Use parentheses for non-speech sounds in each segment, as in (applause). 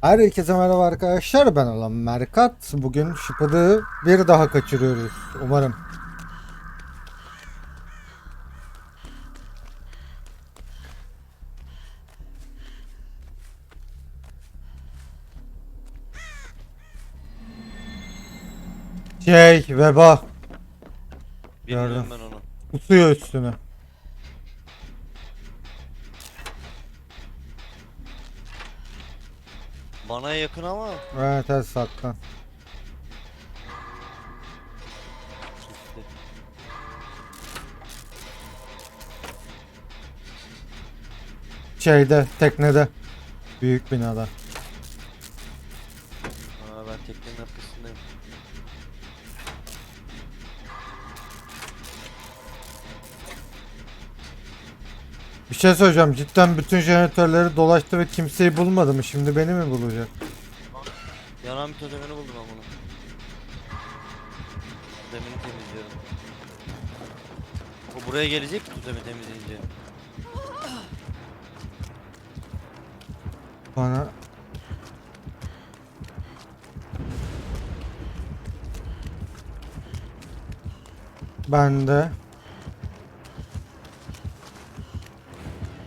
Herkese merhaba arkadaşlar ben olan Merkat. Bugün Şıpıdığı bir daha kaçırıyoruz umarım. Şey veba Bilmiyorum Gördüm. ben onu. tutuyor üstüne. Bana yakın ama Evet evet saklan. Şeyde teknede. Büyük binada. Bir şey söyleyeceğim. Cidden bütün jeneratörleri dolaştı ve kimseyi bulmadı mı? Şimdi beni mi bulacak? Yanan bir totemini buldum ben bunu. Totemini temizliyorum. O buraya gelecek mi totemi temizleyince? Bana Ben de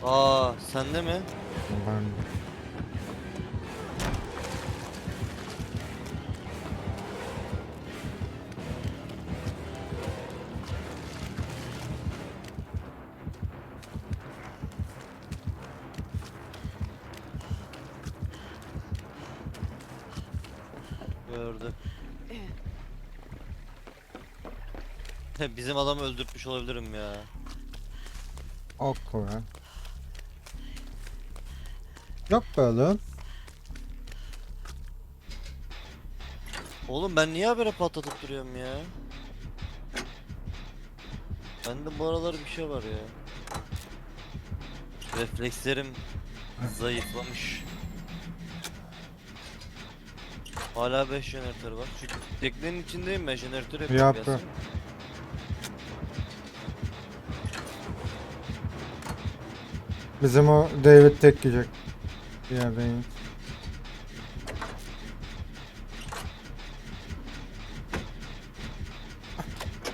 Aa sende mi? ben. (laughs) Bizim adamı öldürtmüş olabilirim ya. ok var. Yok be oğlum. Oğlum ben niye habere patlatıp duruyorum ya? Bende bu aralar bir şey var ya. Reflekslerim zayıflamış. Hala 5 jeneratör var. Şu teknenin içindeyim ben jeneratör yapıyorum. Yap. Bizim o David tek yiyecek. Bir yerdeyim.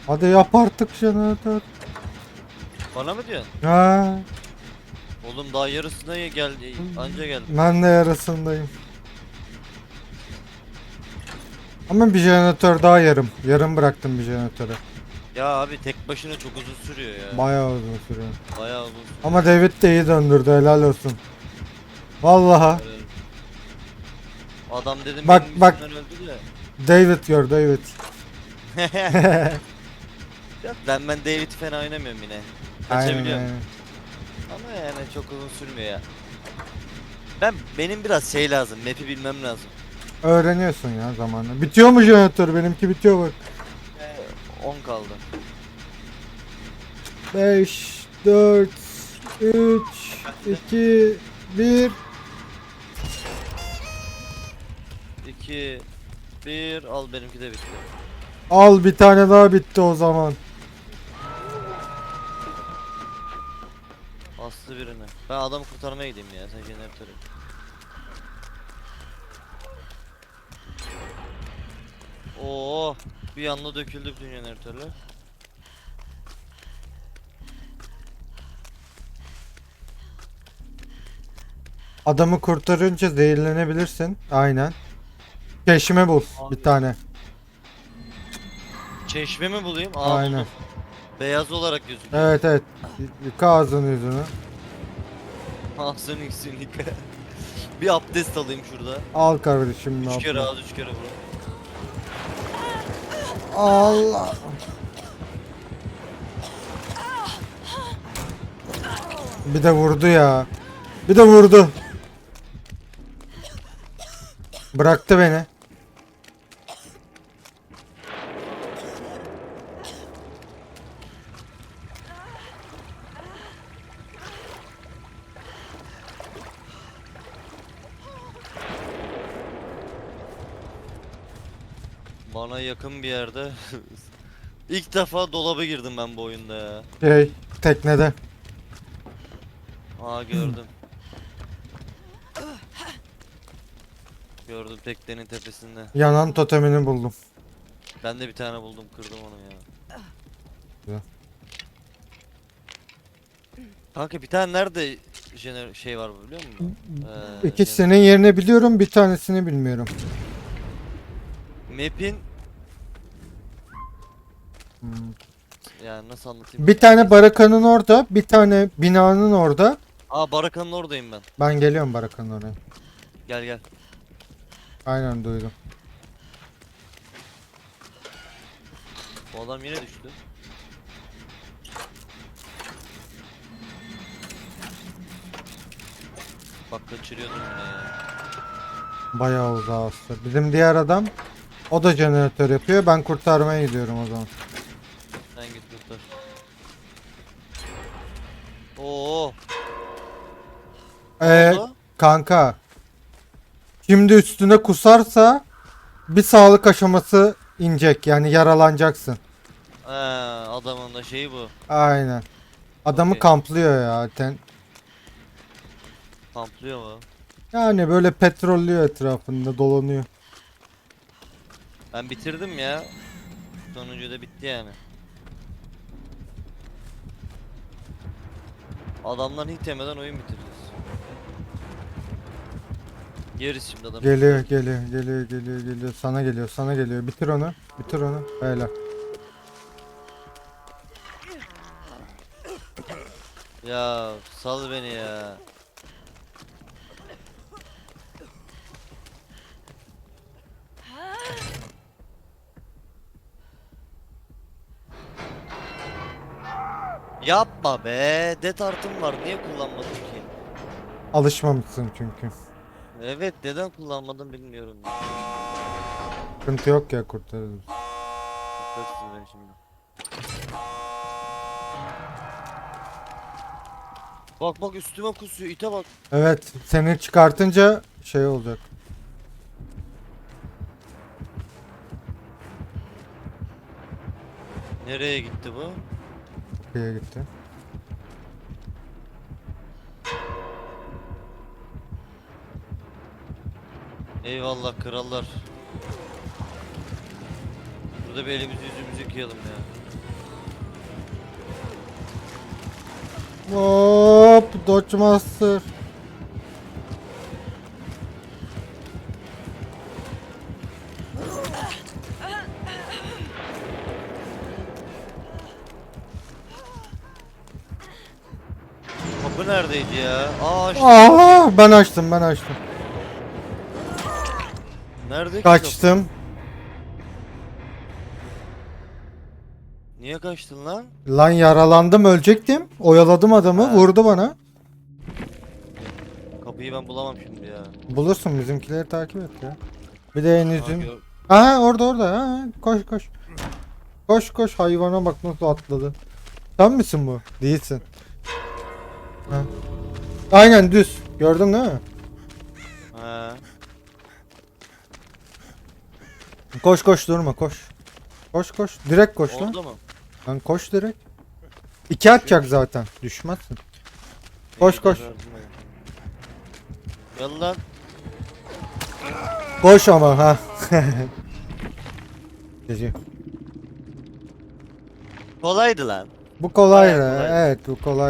Hadi yap artık jeneratör. Bana mı diyorsun? Ha, Oğlum daha yarısına ya geldi. Anca geldi. ben de yarısındayım. Ama bir jeneratör daha yarım. Yarım bıraktım bir jeneratörü. Ya abi tek başına çok uzun sürüyor ya. Bayağı uzun sürüyor. Bayağı uzun. Ama David de iyi döndürdü helal olsun. Vallahi. Öyle. Adam dedim Bak, benim bak. yüzümden öldü de. David gör David. (laughs) Ya ben ben David fena oynamıyorum yine. Kaçabiliyorum. aynen. Ama yani çok uzun sürmüyor ya. Ben benim biraz şey lazım. Map'i bilmem lazım. Öğreniyorsun ya zamanla. Bitiyor mu jeneratör? Benimki bitiyor bak. 10 kaldı. 5, 4, 3, 2, 1. 2 1 al benimki de bitti. Al bir tane daha bitti o zaman. Aslı birini. Ben adamı kurtarmaya gideyim ya sen jeneratörü. Oo, bir yanına döküldü bütün jeneratörler. Adamı kurtarınca zehirlenebilirsin. Aynen. Çeşme bul bir tane. Çeşme mi bulayım? Aa, Aynen. buldum. Beyaz olarak gözüküyor. Evet evet. Y- Yıka ağzını yüzünü. Ağzını yüksün yıka. (laughs) bir abdest alayım şurada. Al kardeşim ne Üç kere yapma. ağız üç kere burun. Allah. Bir de vurdu ya. Bir de vurdu. Bıraktı beni. Bana yakın bir yerde. (laughs) İlk defa dolaba girdim ben bu oyunda ya. Şey teknede. Aa gördüm. Gördüm teknenin tepesinde. Yanan totemini buldum. Ben de bir tane buldum kırdım onu ya. Güzel. Kanka bir tane nerede jener şey var biliyor musun? Ee, İkisinin yerini biliyorum, bir tanesini bilmiyorum. Map'in Hmm. yani nasıl anlatayım? Bir tane barakanın orada, bir tane binanın orada. Aa barakanın oradayım ben. Ben geliyorum barakanın oraya. Gel gel. Aynen duydum. Bu adam yine düştü. Bak kaçırıyordum yine ya. Bayağı uzağa astı. Bizim diğer adam o da jeneratör yapıyor. Ben kurtarmaya gidiyorum o zaman. Sen git kurtar. Oo. Ee, oldu? kanka. Şimdi üstüne kusarsa bir sağlık aşaması inecek. Yani yaralanacaksın. Ee, adamın da şeyi bu. Aynen. Adamı Okey. kamplıyor ya zaten. Kamplıyor mu? Yani böyle petrollüyor etrafında dolanıyor. Ben bitirdim ya. Sonuncu da bitti yani. Adamdan hiç yemeden oyun bitireceğiz. Yeriz şimdi adamı. Geliyor, geliyor, geliyor, geliyor, geliyor. Sana geliyor, sana geliyor. Bitir onu. Bitir onu. Öyle. Ya sal beni ya. Yapma be. Det artım var. Niye kullanmadın ki? Alışmamışsın çünkü. Evet neden kullanmadım bilmiyorum. Sıkıntı yok ya kurtarırız. Kurtarsın beni şimdi. Bak bak üstüme kusuyor ite bak. Evet, seni çıkartınca şey olacak. Nereye gitti bu? Kıyıya gitti. Eyvallah krallar. Burada bir elimizi yüzümüzü yıkayalım ya. Hop, Dodge Master. Neredeydi ya? Aa. Aa, ben açtım, ben açtım. Nerede ki kapı? Kaçtım. Niye kaçtın lan? Lan yaralandım, ölecektim. Oyaladım adamı, Ha. vurdu bana. Kapıyı ben bulamam şimdi ya. Bulursun bizimkileri takip et ya. Bir de en Aa, üzüm. gör- Aha orada orada. Ha, koş koş. Koş koş hayvana bak nasıl atladı. Sen misin bu? Değilsin. Ha. Aynen düz. Gördün değil mi? He. Koş koş durma koş. Koş koş. Direkt koş lan. Orada mı? Lan koş direkt. İki atacak zaten. Düşmezsin. Koş, İyi, koş. ben. Gel lan. Koş ama ha. Gece. Kolaydı lan. Bu kolay Bayağı kolay. Evet bu kolay.